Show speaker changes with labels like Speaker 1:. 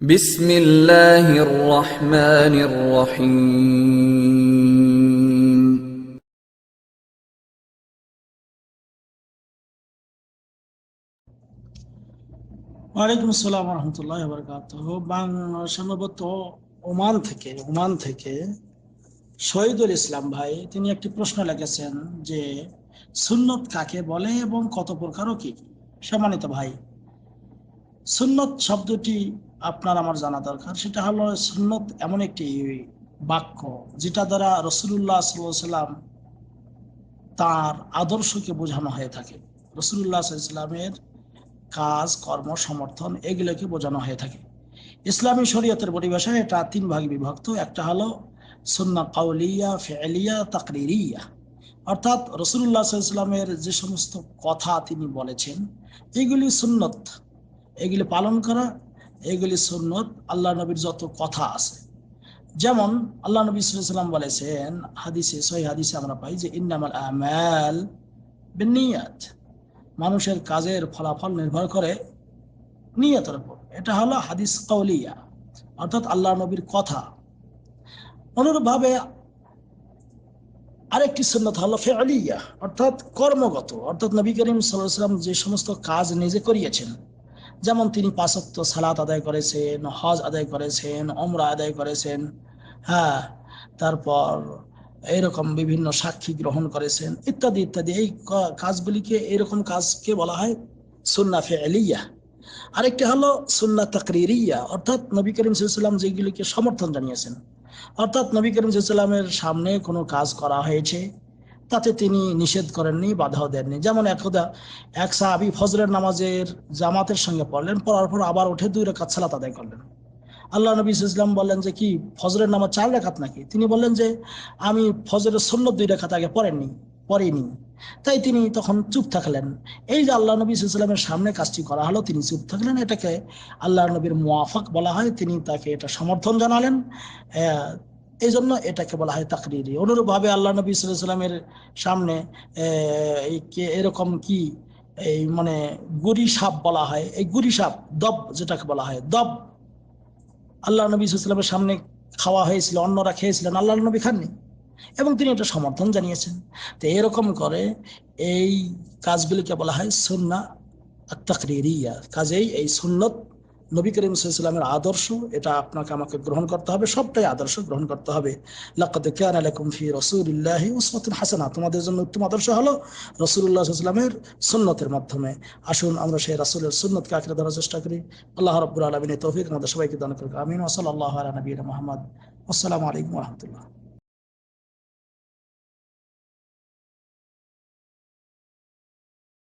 Speaker 1: بسم الله الرحمن الرحيم
Speaker 2: ওয়ালাইকুম আসসালাম রহমতুল্লাহ বরকাত সম্ভবত ওমান থেকে ওমান থেকে শহীদুল ইসলাম ভাই তিনি একটি প্রশ্ন লিখেছেন যে সুন্নত কাকে বলে এবং কত প্রকার ও কি কি সম্মানিত ভাই সুন্নত শব্দটি আপনার আমার জানা দরকার। সেটা হলো সুন্নত এমন একটি বাক্য যেটা দ্বারা রসুল্লাহ সাল্লাম তার আদর্শকে বোঝানো হয়ে থাকে। রসুল্লাহ ইসলামের কাজ, কর্ম, সমর্থন এগুলোকে বোঝানো হয়ে থাকে। ইসলামী শরীয়তের পরিভাষায় এটা তিন ভাগে বিভক্ত। একটা হলো সুন্না কাউলিয়া, ফেলিয়া, তাকরিরিয়া। অর্থাৎ রসুল্লাহ ইসলামের যে সমস্ত কথা তিনি বলেছেন, এগুলি সুন্নত। এগুলি পালন করা, এগুলি সুন্নত, আল্লাহ নবীর যত কথা আছে। যেমন আল্লাহ নবী সাল্লাম বলেছেন, হাদিসে, সহি হাদিসে আমরা পাই যে, ইন্নামাল আমাল বিনিয়াত মানুষের কাজের ফলাফল নির্ভর করে নিয়তের উপর। এটা হলো হাদিস কৌলিয়া অর্থাৎ আল্লাহ নবীর কথা। অনুরূপভাবে আরেকটি সুন্নত হলো ফেলিয়া, অর্থাৎ কর্মগত। অর্থাৎ নবী করিম সাল্লাম যে সমস্ত কাজ নিজে করিয়েছেন যেমন তিনি পাঁচত্ব সালাত আদায় করেছেন, হজ আদায় করেছেন অমরা আদায় করেছেন হ্যাঁ তারপর এরকম বিভিন্ন সাক্ষী গ্রহণ করেছেন, ইত্যাদি ইত্যাদি। এই কাজগুলিকে এরকম কাজকে বলা হয় সুন্না ফেলিয়া। আরেকটি হলো সুন্না তাকরিরিয়া। অর্থাৎ নবী করিম সাল্লাম যেগুলিকে সমর্থন জানিয়েছেন। অর্থাৎ নবী করিম সাল্লামের সামনে কোনো কাজ করা হয়েছে তাতে তিনি নিষেধ করেননি, বাধাও দেননি। যেমন একদা এক সাহাবি ফজরের নামাজের জামাতের সঙ্গে পড়লেন, পড়ার পর আবার উঠে দুই রেখাত সালাত আদায় করলেন। আল্লাহ নবী ইসলাম বললেন যে, কি, ফজরের নামাজ চার রেখাত নাকি? তিনি বললেন যে, আমি ফজরের সন্ন্য দুই রেখাত আগে পড়েননি, পড়েনি। তাই তিনি তখন চুপ থাকলেন। এই যে আল্লাহ নবী ইসলামের সামনে কাজটি করা হলো, তিনি চুপ থাকলেন। এটাকে আল্লাহ নবীর মোয়াফক বলা হয়। তিনি তাকে এটা সমর্থন জানালেন। এই জন্য এটাকে বলা হয় তাকরিরি। অনুরূপভাবে আল্লাহ নবী সাল্লামের সামনে এরকম কি, এই মানে গুড়ি সাপ বলা হয়, এই গুড়ি সাপ, দব যেটাকে বলা হয়, দব। আল্লাহ নবী সাল্লামের সামনে খাওয়া হয়েছিল অন্যরা খেয়েছিলেন আল্লাহ নবী খাননি। এবং তিনি এটা সমর্থন জানিয়েছেন। তো এরকম করে এই কাজগুলিকে বলা হয় সুন্না তাকরিরিয়া কাজেই এই সুন্নত নবী করিম সাল্লামের আদর্শ, এটা আপনাকে আমাকে গ্রহণ করতে হবে, সবটাই আদর্শ গ্রহণ করতে হবে। লাকাদ কানা লাকুম ফি রাসূলিল্লাহি উসওয়াতুন হাসানা তোমাদের জন্য উত্তম আদর্শ হলো রাসূলুল্লাহ সাল্লামের সুন্নতের মাধ্যমে। আসুন আমরা সেই রাসূলের সুন্নতকে আঁকড়ে ধরার চেষ্টা করি। আল্লাহ রাব্বুল আলামিনের তৌফিক আমাদের সবাইকে দান করুক। আমিন। ওয়া সাল্লাল্লাহু আলা নবিয়িনা মুহাম্মদ। আসসালামু আলাইকুম রাহমাতুল্লাহ।